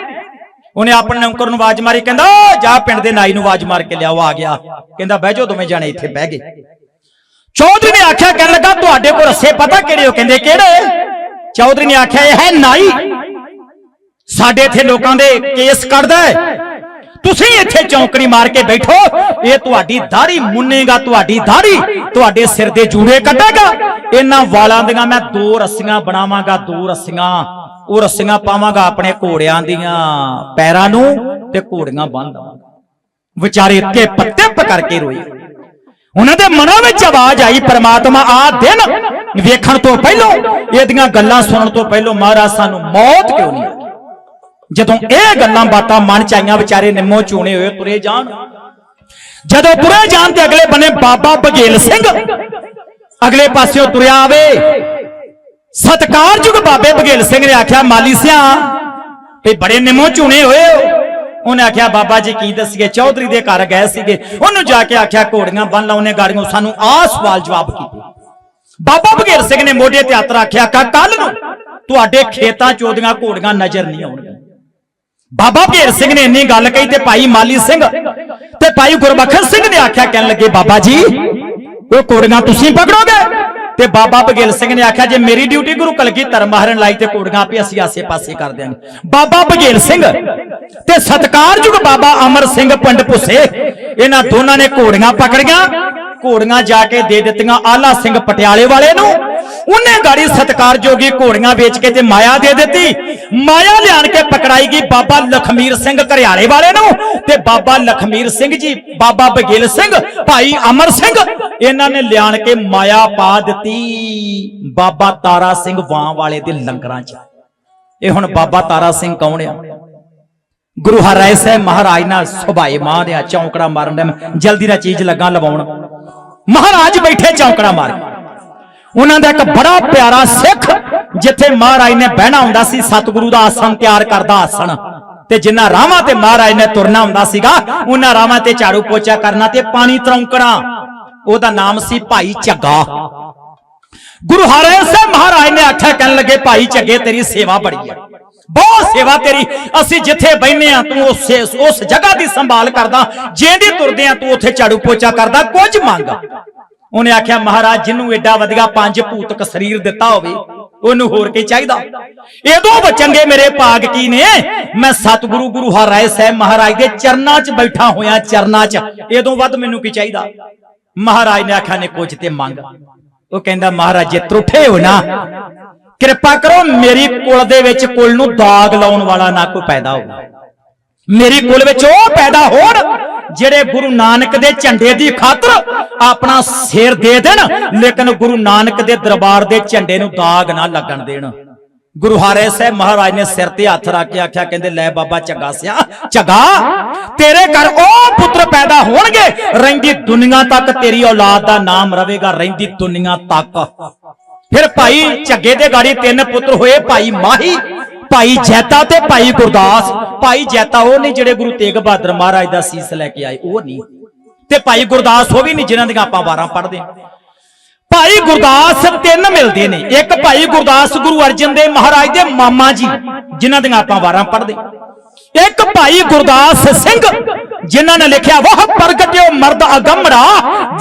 ਉਹਨੇ ਆਪਣੇ ਨੌਕਰ ਨੂੰ ਆਵਾਜ਼ ਮਾਰੀ, ਕਹਿੰਦਾ ਜਾ ਪਿੰਡ ਦੇ ਨਾਈ ਨੂੰ ਆਵਾਜ਼ ਮਾਰ ਕੇ ਲਿਆ ਉਹ ਆ ਗਿਆ। ਕਹਿੰਦਾ, ਬਹਿ ਜਾਓ, ਦੋਵੇਂ ਜਾਣੇ ਇੱਥੇ ਬਹਿ ਗਏ। ਚੌਧਰੀ ਨੇ ਆਖਿਆ, ਕਹਿਣ ਲੱਗਾ, ਤੁਹਾਡੇ ਕੋਲ ਰੱਸੇ ਪਤਾ ਕਿਹੜੇ ਹੋ? ਕਹਿੰਦੇ, ਕਿਹੜੇ? ਚੌਧਰੀ ਨੇ ਆਖਿਆ, ਇਹ ਹੈ ਨਾਈ। ਸਾਡੇ ਇੱਥੇ ਲੋਕਾਂ ਦੇ ਕੇਸ ਕੱਢਦਾ ਹੈ। ਤੁਸੀਂ ਇੱਥੇ ਚੌਂਕੜੀ ਮਾਰ ਕੇ ਬੈਠੋ। ਇਹ ਤੁਹਾਡੀ ਦਾੜੀ ਮੁੰਨੇਗਾ, ਤੁਹਾਡੀ ਦਾੜੀ ਤੁਹਾਡੇ ਸਿਰ ਦੇ ਜੂੜੇ ਕੱਢੇਗਾ। ਇਹਨਾਂ ਵਾਲਾਂ ਦੀਆਂ ਮੈਂ ਦੋ ਰੱਸੀਆਂ ਬਣਾਵਾਂਗਾ, ਦੋ ਰੱਸੀਆਂ। ਉਹ ਰੱਸੀਆਂ ਪਾਵਾਂਗਾ ਆਪਣੇ ਘੋੜਿਆਂ ਦੀਆਂ ਪੈਰਾਂ ਨੂੰ ਤੇ ਘੋੜੀਆਂ ਬੰਨ ਦਵਾਂਗਾ। ਵਿਚਾਰੇ ਤੇ ਪੱਤੇ ਕਰਕੇ ਰੋਏ। ਉਹਨਾਂ ਦੇ ਮਨਾਂ ਵਿੱਚ ਆਵਾਜ਼ ਆਈ, ਪ੍ਰਮਾਤਮਾ, ਆ ਦਿਨ ਵੇਖਣ ਤੋਂ ਪਹਿਲਾਂ, ਇਹਦੀਆਂ ਗੱਲਾਂ ਸੁਣਨ ਤੋਂ ਪਹਿਲਾਂ ਮਹਾਰਾਜ ਸਾਨੂੰ ਮੌਤ ਕਿਉਂ ਨਹੀਂ ਆਈ? ਜਦੋਂ ਇਹ ਗੱਲਾਂ ਬਾਤਾਂ ਮਨ ਚ ਆਈਆਂ ਵਿਚਾਰੇ ਨਿੰਮੋ ਚੂਣੇ ਹੋਏ ਤੁਰੇ ਜਾਣ। ਜਦੋਂ ਤੁਰੇ ਜਾਣ ਤੇ ਅਗਲੇ ਬੰਨੇ ਬਾਬਾ ਬਗੇਲ ਸਿੰਘ। ਅਗਲੇ ਪਾਸਿਓਂ ਤੁਰਿਆ ਆਵੇ। ਸਤਕਾਰਯੋਗ ਬਾਬੇ ਬਗੇਲ ਸਿੰਘ ਨੇ ਆਖਿਆ ਮਾਲੀ ਸਿਆ ਤੇ ਬੜੇ ਨਿੰਮੋ ਚੂਣੇ ਹੋਏ ਉਹਨੇ ਆਖਿਆ ਬਾਬਾ ਜੀ ਕੀ ਦੱਸੀਏ ਚੌਧਰੀ ਦੇ ਘਰ ਗਏ ਸੀਗੇ। ਉਹਨੂੰ ਜਾ ਕੇ ਆਖਿਆ ਘੋੜੀਆਂ ਬੰਨ ਲਾਉਨੇ ਗਾੜੀਆਂ ਸਾਨੂੰ ਆਹ ਸਵਾਲ ਜਵਾਬ ਕੀਤੇ ਬਾਬਾ ਬਗੇਲ ਸਿੰਘ ਨੇ ਮੋਢੇ ਤੇ ਹੱਥ ਰੱਖਿਆ ਕਾ ਕੱਲ ਨੂੰ ਤੁਹਾਡੇ ਖੇਤਾਂ ਚ ਉਹਦੀਆਂ ਘੋੜੀਆਂ ਨਜ਼ਰ ਨਹੀਂ ਆਉਣਗੀਆਂ। ਬਾਬਾ ਭੇਰ ਸਿੰਘ ਨੇ ਇੰਨੀ ਗੱਲ ਕਹੀ ਤੇ ਭਾਈ ਮਾਲੀ ਸਿੰਘ ਤੇ ਭਾਈ ਗੁਰਬਖਸ਼ ਸਿੰਘ ਨੇ ਆਖਿਆ ਕਹਿਣ ਲੱਗੇ, ਬਾਬਾ ਜੀ, ਉਹ ਘੋੜੀਆਂ ਤੁਸੀਂ ਪਕੜੋਗੇ? ਤੇ ਬਾਬਾ ਬਗੇਲ ਸਿੰਘ ਨੇ ਆਖਿਆ, ਜੇ ਮੇਰੀ ਡਿਊਟੀ ਗੁਰੂ ਕਲਗੀਧਰ ਮਹਾਰਨ ਲਾਈ ਤੇ ਘੋੜੀਆਂ ਆਪੇ ਅਸੀਂ ਆਸੇ-ਪਾਸੇ ਕਰ ਦਿਆਂਗੇ। ਬਾਬਾ ਬਗੇਲ ਸਿੰਘ ਤੇ ਸਤਕਾਰਯੋਗ ਬਾਬਾ ਅਮਰ ਸਿੰਘ ਪਿੰਡ ਭੁੱਸੇ ਇਹਨਾਂ ਦੋਨਾਂ ਨੇ ਘੋੜੀਆਂ ਪਕੜੀਆਂ ਘੋੜੀਆਂ ਜਾ ਕੇ ਦੇ ਦਿੱਤੀਆਂ ਆਲਾ ਸਿੰਘ ਪਟਿਆਲੇ ਵਾਲੇ ਨੂੰ ਉਹਨੇ ਗਾੜੀ ਸਤਕਾਰ ਜੋਗੀ ਘੋੜੀਆਂ ਵੇਚ ਕੇ ਤੇ ਮਾਇਆ ਦੇ ਦਿੱਤੀ। ਮਾਇਆ ਲਿਆਣ ਕੇ ਪਕੜਾਈ ਗਈ ਬਾਬਾ ਲਖਮੀਰ ਸਿੰਘ ਘਰਿਆਲੇ ਵਾਲੇ ਨੂੰ ਤੇ ਬਾਬਾ ਲਖਮੀਰ ਸਿੰਘ ਜੀ, ਬਾਬਾ ਬਗੇਲ ਸਿੰਘ, ਭਾਈ ਅਮਰ ਸਿੰਘ, ਇਹਨਾਂ ਨੇ ਲਿਆਣ ਕੇ ਮਾਇਆ ਪਾ ਦਿੱਤੀ। ਬਾਬਾ ਤਾਰਾ ਸਿੰਘ ਵਾਂ ਵਾਲੇ ਦੇ ਲੰਗਰਾਂ 'ਚ ਇਹ ਹੁਣ ਬਾਬਾ ਤਾਰਾ ਸਿੰਘ ਕੌਣ ਆ? ਗੁਰੂ ਹਰਿ ਸਾਹਿਬ ਮਹਾਰਾਜ ਨਾਲ ਸੁਭਾਏ ਮਾਂ ਦੇ ਚੌਂਕੜਾ ਮਾਰਨ ਦੇ ਜਲਦੀ ਦਾ ਚੀਜ਼ ਲੱਗਾ ਲਵਾਉਣ। ਮਹਾਰਾਜ ਬੈਠੇ ਚੌਂਕੜਾ ਮਾਰ ਉਹਨਾਂ ਦਾ ਇੱਕ ਬੜਾ ਪਿਆਰਾ ਸਿੱਖ ਜਿੱਥੇ ਮਹਾਰਾਜ ਨੇ ਬਹਿਣਾ ਹੁੰਦਾ ਸੀ, ਸਤਿਗੁਰੂ ਦਾ ਆਸਣ ਤਿਆਰ ਕਰਦਾ ਆਸਣ। ਤੇ ਜਿੰਨਾ ਰਾਵਾਂ ਤੇ ਮਹਾਰਾਜ ਨੇ ਤੁਰਨਾ ਹੁੰਦਾ ਸੀਗਾ, ਉਹਨਾਂ ਰਾਵਾਂ ਤੇ ਝਾੜੂ ਪੋਚਾ ਕਰਨਾ ਤੇ ਪਾਣੀ ਤਰੌਂਕਣਾ। ਉਹਦਾ ਨਾਮ ਸੀ ਭਾਈ ਝੱਗਾ। ਗੁਰੂ ਹਰਿ ਸਾਹਿਬ ਮਹਾਰਾਜ ਨੇ ਆਖਿਆ, ਕਹਿਣ ਲੱਗੇ, ਭਾਈ ਝੱਗੇ, ਤੇਰੀ ਸੇਵਾ ਬੜੀ ਹੈ। ਬਹੁਤ ਸੇਵਾ ਤੇਰੀ। ਅਸੀਂ ਜਿੱਥੇ ਬੈਠਨੇ ਆ ਤੂੰ ਉਸ ਉਸ ਜਗ੍ਹਾ ਦੀ ਸੰਭਾਲ ਕਰਦਾ। ਜਿਹਦੇ ਤੁਰਦੇ ਆ ਤੂੰ ਉੱਥੇ ਝਾੜੂ ਪੋਚਾ ਕਰਦਾ। ਕੁਝ ਮੰਗ। ਉਹਨੇ ਆਖਿਆ, ਮਹਾਰਾਜ, ਜਿਹਨੂੰ ਐਡਾ ਵਧੀਆ ਪੰਜ ਭੂਤਕ ਸਰੀਰ ਦਿੱਤਾ ਹੋਵੇ, ਉਹਨੂੰ ਹੋਰ ਕੀ ਚਾਹੀਦਾ? ਇਹਦੋਂ ਚੰਗੇ ਮੇਰੇ ਭਾਗ ਕੀ ਨੇ। ਮੈਂ ਸਤਿਗੁਰੂ ਗੁਰੂ ਹਰਿ ਸਾਹਿਬ ਮਹਾਰਾਜ ਦੇ ਚਰਨਾਂ 'ਚ ਬੈਠਾ ਹੋਇਆ ਚਰਨਾਂ 'ਚ। ਇਹਦੋਂ ਵੱਧ ਮੈਨੂੰ ਕੀ ਚਾਹੀਦਾ? ਮਹਾਰਾਜ ਨੇ ਆਖਿਆ ਨੇ ਕੁਝ ਤੇ ਮੰਗ। ਉਹ ਕਹਿੰਦਾ, ਮਹਾਰਾਜ, ਜੇ ਤਰੁੱਠੇ ਹੋ ਨਾ, ਕਿਰਪਾ ਕਰੋ, ਮੇਰੀ ਕੁਲ ਦੇ ਵਿੱਚ ਕੁਲ ਨੂੰ ਦਾਗ ਲਾਉਣ ਵਾਲਾ ਨਾ ਕੋਈ ਪੈਦਾ ਹੋਵੇ। ਮੇਰੀ ਕੁਲ ਵਿੱਚ ਉਹ ਪੈਦਾ ਹੋਣ ਜਿਹੜੇ ਗੁਰੂ ਨਾਨਕ ਦੇ ਝੰਡੇ ਦੀ ਖਾਤਰ ਆਪਣਾ ਸਿਰ ਦੇ ਦੇਣ, ਲੇਕਿਨ ਗੁਰੂ ਨਾਨਕ ਦੇ ਦਰਬਾਰ ਦੇ ਝੰਡੇ ਨੂੰ ਦਾਗ ਨਾ ਲੱਗਣ ਦੇਣ। ਗੁਰੂ ਹਰਿ ਸਾਹਿਬ ਮਹਾਰਾਜ ਨੇ ਸਿਰ ਤੇ ਹੱਥ ਰੱਖ ਕੇ ਆਖਿਆ, ਕਹਿੰਦੇ, ਲੈ ਬਾਬਾ ਝੱਗਾ ਸਿਆ ਝੱਗਾ ਤੇਰੇ ਘਰ ਉਹ ਪੁੱਤਰ ਪੈਦਾ ਹੋਣਗੇ, ਰਹਿੰਦੀ ਦੁਨੀਆ ਤੱਕ ਤੇਰੀ ਔਲਾਦ ਦਾ ਨਾਮ ਰਹੇਗਾ ਰਹਿੰਦੀ ਦੁਨੀਆ ਤੱਕ। ਫਿਰ ਭਾਈ ਝੱਗੇ ਦੇ ਗਾੜੀ ਤਿੰਨ ਪੁੱਤਰ ਹੋਏ, ਭਾਈ ਮਾਹੀ ਭਾਈ ਜੈਤਾ ਤੇ ਭਾਈ ਗੁਰਦਾਸ। ਭਾਈ ਜੈਤਾ ਉਹ ਨਹੀਂ ਜਿਹੜੇ ਗੁਰੂ ਤੇਗ ਬਹਾਦਰ ਮਹਾਰਾਜ ਦਾ ਸੀਸ ਲੈ ਕੇ ਆਏ ਉਹ ਨਹੀਂ। ਤੇ ਭਾਈ ਗੁਰਦਾਸ ਉਹ ਵੀ ਨਹੀਂ ਜਿਨ੍ਹਾਂ ਦੀਆਂ ਆਪਾਂ ਵਾਰਾਂ ਪੜ੍ਹਦੇ ਹਾਂ। ਭਾਈ ਗੁਰਦਾਸ ਤਿੰਨ ਮਿਲਦੇ ਨੇ। ਇੱਕ ਭਾਈ ਗੁਰਦਾਸ ਗੁਰੂ ਅਰਜਨ ਦੇਵ ਮਹਾਰਾਜ ਦੇ ਮਾਮਾ ਜੀ ਜਿਨ੍ਹਾਂ ਦੀਆਂ ਆਪਾਂ ਵਾਰਾਂ ਪੜ੍ਹਦੇ ਇੱਕ ਭਾਈ ਗੁਰਦਾਸ ਸਿੰਘ ਜਿਨ੍ਹਾਂ ਨੇ ਲਿਖਿਆ ਵਾਹ ਪ੍ਰਗਟਿਓ ਮਰਦ ਅਗੰਮੜਾ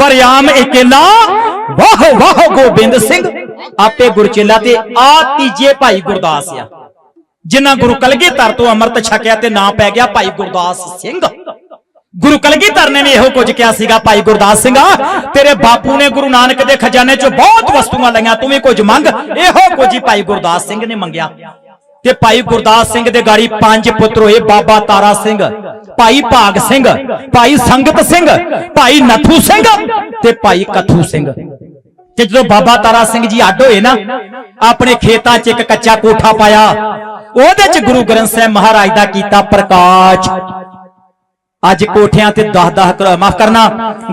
ਵਰਿਆਮ ਇਕੇਲਾ ਵਾਹ ਵਾਹ ਗੋਬਿੰਦ ਸਿੰਘ ਆਪੇ ਗੁਰਚੇਲਾ ਤੇ ਆ ਤੀਜੇ ਭਾਈ ਗੁਰਦਾਸ ਆ। ਜਿਨ੍ਹਾਂ ਗੁਰੂ ਕਲਗੀਧਰ ਤੋਂ ਅੰਮ੍ਰਿਤ ਛਕਿਆ ਤੇ ਨਾਂ ਪੈ ਗਿਆ ਭਾਈ ਗੁਰਦਾਸ ਸਿੰਘ। ਗੁਰੂ ਕਲਗੀਧਰ ਨੇ ਵੀ ਇਹੋ ਕੁਝ ਕਿਹਾ ਸੀਗਾ ਭਾਈ ਗੁਰਦਾਸ ਸਿੰਘਾ। ਤੇਰੇ ਬਾਪੂ ਨੇ ਗੁਰੂ ਨਾਨਕ ਦੇ ਖਜ਼ਾਨੇ ਚੋਂ ਬਹੁਤ ਵਸਤੂਆਂ ਲਈਆਂ ਤੂੰ ਵੀ ਕੁਝ ਮੰਗ। ਇਹੋ ਕੁਝ ਹੀ ਭਾਈ ਗੁਰਦਾਸ ਸਿੰਘ ਨੇ ਮੰਗਿਆ। ਤੇ ਭਾਈ ਗੁਰਦਾਸ ਸਿੰਘ ਦੇ ਗਾੜੀ ਪੰਜ ਪੁੱਤਰ ਹੋਏ ਬਾਬਾ ਤਾਰਾ ਸਿੰਘ ਭਾਈ ਭਾਗ ਸਿੰਘ ਭਾਈ ਸੰਗਤ ਸਿੰਘ ਭਾਈ ਨਥੂ ਸਿੰਘ ਤੇ ਭਾਈ ਕਥੂ ਸਿੰਘ। ਤੇ ਜਦੋਂ ਬਾਬਾ ਤਾਰਾ ਸਿੰਘ ਜੀ ਅੱਡ ਹੋਏ ਨਾ ਆਪਣੇ ਖੇਤਾਂ 'ਚ ਇੱਕ ਕੱਚਾ ਕੋਠਾ ਪਾਇਆ ਉਹਦੇ 'ਚ ਗੁਰੂ ਗ੍ਰੰਥ ਸਾਹਿਬ ਮਹਾਰਾਜ ਦਾ ਕੀਤਾ ਪ੍ਰਕਾਸ਼। ਅੱਜ ਕੋਠਿਆਂ ਤੇ 10-10 ਮਾਫ ਕਰਨਾ,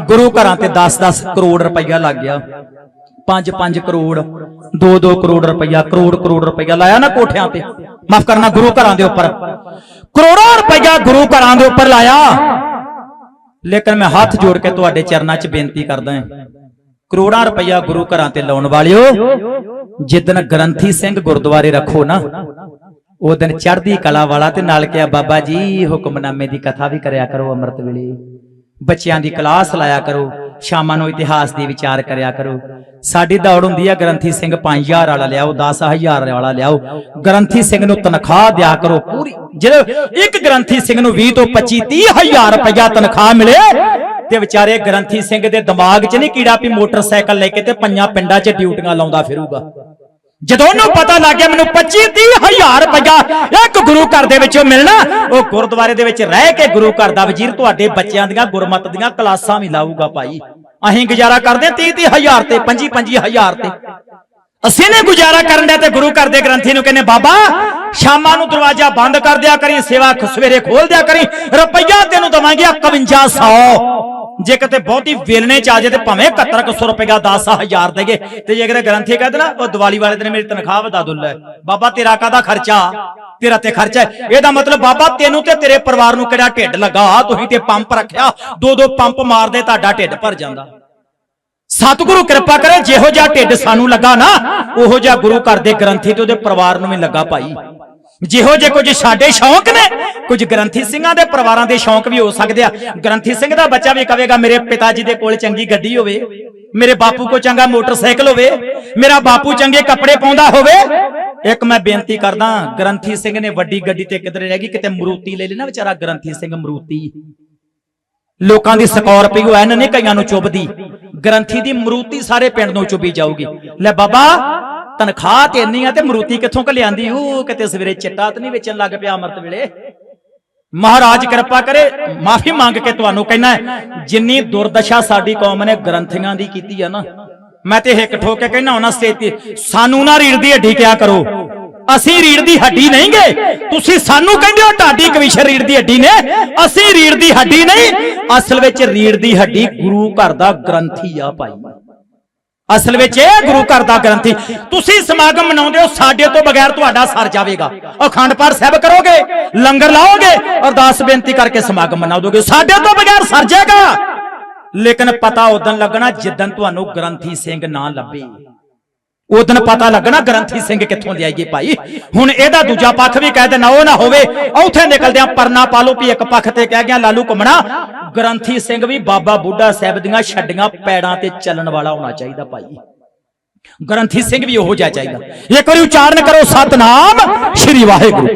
ਗੁਰੂ ਘਰਾਂ ਤੇ 10-10 ਕਰੋੜ ਰੁਪਈਆ ਲੱਗ ਗਿਆ। 5-5 ਕਰੋੜ 2-2 ਕਰੋੜ ਰੁਪਈਆ, ਕਰੋੜ ਕਰੋੜ ਰੁਪਈਆ ਲਾਇਆ ਨਾ ਕੋਠਿਆਂ ਤੇ। ਮਾਫ ਕਰਨਾ, ਗੁਰੂ ਘਰਾਂ ਦੇ ਉੱਪਰ। ਕਰੋੜਾਂ ਰੁਪਈਆ ਗੁਰੂ ਘਰਾਂ ਦੇ ਉੱਪਰ ਲਾਇਆ। ਲੇਕਿਨ ਮੈਂ ਹੱਥ ਜੋੜ ਕੇ ਤੁਹਾਡੇ ਚਰਨਾਂ 'ਚ ਬੇਨਤੀ ਕਰਦਾ ਹਾਂ। ਕਰੋੜਾਂ ਰੁਪਈਆ ਗੁਰੂ ਘਰਾਂ ਤੇ ਲਾਉਣ ਵਾਲਿਓ ਜਿੱਦਨ ਗ੍ਰੰਥੀ ਸਿੰਘ ਗੁਰਦੁਆਰੇ ਰੱਖੋ ਨਾ ਉਹ ਦਿਨ ਚੜ੍ਹਦੀ ਕਲਾ ਵਾਲਾ ਤੇ ਨਾਲ ਕਿਹਾ, ਬਾਬਾ ਜੀ, ਹੁਕਮਨਾਮੇ ਦੀ ਕਥਾ ਵੀ ਕਰਿਆ ਕਰੋ ਅੰਮ੍ਰਿਤ ਵੇਲੇ। ਬੱਚਿਆਂ ਦੀ ਕਲਾਸ ਲਾਇਆ ਕਰੋ, ਸ਼ਾਮਾਂ ਨੂੰ ਇਤਿਹਾਸ ਦੀ ਵਿਚਾਰ ਕਰਿਆ ਕਰੋ। ਸਾਡੀ ਦੌੜ ਹੁੰਦੀ ਆ, ਗ੍ਰੰਥੀ ਸਿੰਘ 5000 ਵਾਲਾ ਲਿਆਓ 10000 ਵਾਲਾ ਲਿਆਓ। ਗ੍ਰੰਥੀ ਸਿੰਘ ਨੂੰ ਤਨਖਾਹ ਦਿਆ ਕਰੋ, ਪੂਰੀ ਜਦੋਂ ਇੱਕ ਗ੍ਰੰਥੀ ਸਿੰਘ ਨੂੰ 20 ਤੋਂ 25 30000 ਰੁਪਇਆ ਤਨਖਾਹ ਮਿਲੇ, ਤੇ ਵਿਚਾਰੇ ਗ੍ਰੰਥੀ ਸਿੰਘ ਦੇ ਦਿਮਾਗ 'ਚ ਨਹੀਂ ਕੀੜਾ ਵੀ ਮੋਟਰਸਾਈਕਲ ਲੈ ਕੇ ਤੇ ਪੰਜਾਂ ਪਿੰਡਾਂ 'ਚ ਡਿਊਟੀਆਂ ਲਾਉਂਦਾ ਫਿਰੂਗਾ। ਜਦੋਂ ਉਹਨੂੰ ਪਤਾ ਲੱਗ ਗਿਆ ਮੈਨੂੰ 25 30 ਹਜ਼ਾਰ ਰੁਪਇਆ ਇੱਕ ਗੁਰੂ ਘਰ ਦੇ ਵਿੱਚੋਂ ਮਿਲਣਾ, ਉਹ ਗੁਰਦੁਆਰੇ ਦੇ ਵਿੱਚ ਰਹਿ ਕੇ ਗੁਰੂ ਘਰ ਦਾ ਵਜ਼ੀਰ ਤੁਹਾਡੇ ਬੱਚਿਆਂ ਦੀਆਂ ਗੁਰਮਤ ਦੀਆਂ ਕਲਾਸਾਂ ਵੀ ਲਾਊਗਾ ਭਾਈ। ਅਸੀਂ ਗੁਜ਼ਾਰਾ ਕਰਦੇ 30 30 ਹਜ਼ਾਰ ਤੇ 25 25 ਹਜ਼ਾਰ ਤੇ। ਅਸੀਂ ਨੇ ਗੁਜ਼ਾਰਾ ਕਰਨ ਦਾ ਤੇ ਗੁਰੂ ਘਰ ਦੇ ਗ੍ਰੰਥੀ ਨੂੰ ਕਹਿੰਦੇ, ਬਾਬਾ, ਸ਼ਾਮਾਂ ਨੂੰ ਦਰਵਾਜ਼ਾ ਬੰਦ ਕਰ ਦਿਆ ਕਰੀ, ਸੇਵਾ ਸਵੇਰੇ ਖੋਲ ਦਿਆ ਕਰੀ, ਰੁਪਈਆ ਤੈਨੂੰ ਦਵਾਂਗੇ 5100 ਜੇ ਕਿਤੇ ਬਹੁਤੀ ਵੇਲਣੇ ਚ ਆ ਜੇ ਤੇ ਭਾਵੇਂ 7100 ਰੁਪਇਆ 10000 ਦੇਗੇ ਤੇ ਜੇ ਕਿਤੇ ਗ੍ਰੰਥੀ ਕਹਿ ਦੇਣਾ, ਉਹ ਦੀਵਾਲੀ ਵਾਲੇ ਦਿਨ ਮੇਰੀ ਤਨਖਾਹ ਵਧਾ ਦੋ ਲੈ। ਬਾਬਾ, ਤੇਰਾ ਕਾਦਾ ਖਰਚਾ? ਤੇਰਾ ਤੇ ਖਰਚਾ ਇਹਦਾ ਮਤਲਬ ਬਾਬਾ, ਤੈਨੂੰ ਤੇ ਤੇਰੇ ਪਰਿਵਾਰ ਨੂੰ ਕਿਹੜਾ ਢਿੱਡ ਲੱਗਾ? ਤੁਸੀਂ ਤੇ ਪੰਪ ਰੱਖਿਆ। ਦੋ ਦੋ ਪੰਪ ਮਾਰਦੇ, ਤੁਹਾਡਾ ਢਿੱਡ ਭਰ ਜਾਂਦਾ। ਸਤਿਗੁਰੂ ਕਿਰਪਾ ਕਰੇ, ਜਿਹੋ ਜਿਹਾ ਢਿੱਡ ਸਾਨੂੰ ਲੱਗਾ ਨਾ, ਉਹੋ ਜਿਹਾ ਗੁਰੂ ਘਰ ਦੇ ਗ੍ਰੰਥੀ ਤੇ ਉਹਦੇ ਪਰਿਵਾਰ ਨੂੰ ਵੀ ਲੱਗਾ ਭਾਈ। ਜਿਹੋ ਜੇ ਕੁਝ ਸਾਡੇ ਸ਼ੌਂਕ ਨੇ, ਕੁਝ ਗ੍ਰੰਥੀ ਸਿੰਘਾਂ ਦੇ ਪਰਿਵਾਰਾਂ ਦੇ ਸ਼ੌਂਕ ਵੀ ਹੋ ਸਕਦੇ ਆ। ਗ੍ਰੰਥੀ ਸਿੰਘ ਦਾ ਬੱਚਾ ਵੀ ਕਹੇਗਾ ਮੇਰੇ ਪਿਤਾ ਜੀ ਦੇ ਕੋਲ ਚੰਗੀ ਗੱਡੀ ਹੋਵੇ, ਮੇਰੇ ਬਾਪੂ ਕੋ ਚੰਗਾ ਮੋਟਰਸਾਈਕਲ ਹੋਵੇ, ਮੇਰਾ ਬਾਪੂ ਚੰਗੇ ਕੱਪੜੇ ਪਾਉਂਦਾ ਹੋਵੇ। ਇੱਕ ਮੈਂ ਬੇਨਤੀ ਕਰਦਾ, ਗ੍ਰੰਥੀ ਸਿੰਘ ਨੇ ਵੱਡੀ ਗੱਡੀ ਤੇ ਕਿਧਰੇ ਰਹਿ ਗਈ, ਕਿਤੇ ਮਰੂਤੀ ਲੈ ਲਈ ਵਿਚਾਰਾ ਗ੍ਰੰਥੀ ਸਿੰਘ ਮਰੂਤੀ। ਲੋਕਾਂ ਦੀ ਸਕਾਰਪੀਓ ਐਨ ਨਹੀਂ ਕਈਆਂ ਨੂੰ ਚੁੱਭਦੀ। ਗ੍ਰੰਥੀ ਦੀ ਮਰੂਤੀ ਸਾਰੇ ਪਿੰਡ ਨੂੰ ਚੁੱਭੀ ਜਾਊਗੀ। ਲੈ ਬਾਬਾ, ਤਨਖਾਹ ਤੇ ਇੰਨੀ ਆ ਤੇ ਮਰੂਤੀ ਕਿੱਥੋਂ ਕ ਲਿਆਂਦੀ? ਉਹ ਕਿਤੇ ਸਵੇਰੇ ਚਿੱਟਾ ਤੇ ਨਹੀਂ ਵੇਚਣ ਲੱਗ ਪਿਆ ਅੰਮ੍ਰਿਤ ਵੇਲੇ। ਮਹਾਰਾਜ ਕਿਰਪਾ ਕਰੇ, ਮਾਫੀ ਮੰਗ ਕੇ ਤੁਹਾਨੂੰ ਕਹਿਣਾ ਜਿੰਨੀ ਦੁਰਦਸ਼ਾ ਸਾਡੀ ਕੌਮ ਨੇ ਗ੍ਰੰਥੀਆਂ ਦੀ ਕੀਤੀ ਆ ਨਾ, ਮੈਂ ਤੇ ਹਿੱਕ ਠੋਕ ਕੇ ਕਹਿਣਾ ਉਹਨਾਂ ਸਟੇਜ ਤੇ ਸਾਨੂੰ ਨਾ ਰੀੜ ਦੀ ਹੱਡੀ ਕਿਆ ਕਰੋ। ਅਸੀਂ ਰੀੜ ਦੀ ਹੱਡੀ ਨਹੀਂ ਗਏ। ਤੁਸੀਂ ਸਾਨੂੰ ਕਹਿੰਦੇ ਹੋ ਢਾਡੀ ਕਵੀਸ਼ਰ ਰੀੜ ਦੀ ਹੱਡੀ ਨੇ। ਅਸੀਂ ਰੀੜ ਦੀ ਹੱਡੀ ਨਹੀਂ। ਅਸਲ ਵਿੱਚ ਰੀੜ ਦੀ ਹੱਡੀ ਗੁਰੂ ਘਰ ਦਾ ਗ੍ਰੰਥੀ ਆ ਭਾਈ। ਅਸਲ ਵਿੱਚ ਇਹ ਗੁਰੂ ਘਰ ਦਾ ਗ੍ਰੰਥੀ। ਤੁਸੀਂ ਸਮਾਗਮ ਮਨਾਉਂਦੇ ਹੋ, ਸਾਡੇ ਤੋਂ ਬਗੈਰ ਤੁਹਾਡਾ ਸਰ ਜਾਵੇਗਾ। ਅਖੰਡ ਪਾਠ ਸਾਹਿਬ ਕਰੋਗੇ, ਲੰਗਰ ਲਾਓਗੇ, ਅਰਦਾਸ ਬੇਨਤੀ ਕਰਕੇ ਸਮਾਗਮ ਮਨਾ ਦੋਗੇ। ਸਾਡੇ ਤੋਂ ਬਗੈਰ ਸਰ ਜਾਏਗਾ। ਲੇਕਿਨ ਪਤਾ ਉਦੋਂ ਲੱਗਣਾ ਜਿੱਦਨ ਤੁਹਾਨੂੰ ਗ੍ਰੰਥੀ ਸਿੰਘ ਨਾ ਲੱਭੇ। ਉਦੋਂ ਪਤਾ ਲੱਗਣਾ ਗ੍ਰੰਥੀ ਸਿੰਘ ਕਿੱਥੋਂ ਲਿਆਈਏ ਭਾਈ। ਹੁਣ ਇਹਦਾ ਦੂਜਾ ਪੱਖ ਵੀ ਕਹਿ ਦੇਣਾ, ਉਹ ਨਾ ਹੋਵੇ। ਉੱਥੇ ਨਿਕਲਦਿਆਂ ਪਰਨਾ ਪਾ ਲਓ ਵੀ ਇੱਕ ਪੱਖ ਤੇ ਕਹਿ ਗਿਆ, ਲਾਲੂ ਘੁੰਮਣਾ। ਗ੍ਰੰਥੀ ਸਿੰਘ ਵੀ ਬਾਬਾ ਬੁੱਢਾ ਸਾਹਿਬ ਦੀਆਂ ਛੱਡੀਆਂ ਪੈੜਾਂ ਤੇ ਚੱਲਣ ਵਾਲਾ ਹੋਣਾ ਚਾਹੀਦਾ ਭਾਈ। ਗ੍ਰੰਥੀ ਸਿੰਘ ਵੀ ਉਹੋ ਜਿਹਾ ਚਾਹੀਦਾ। ਇੱਕ ਵਾਰੀ ਉਚਾਰਨ ਕਰੋ, ਸਤਨਾਮ, ਸ਼੍ਰੀ ਵਾਹਿਗੁਰੂ।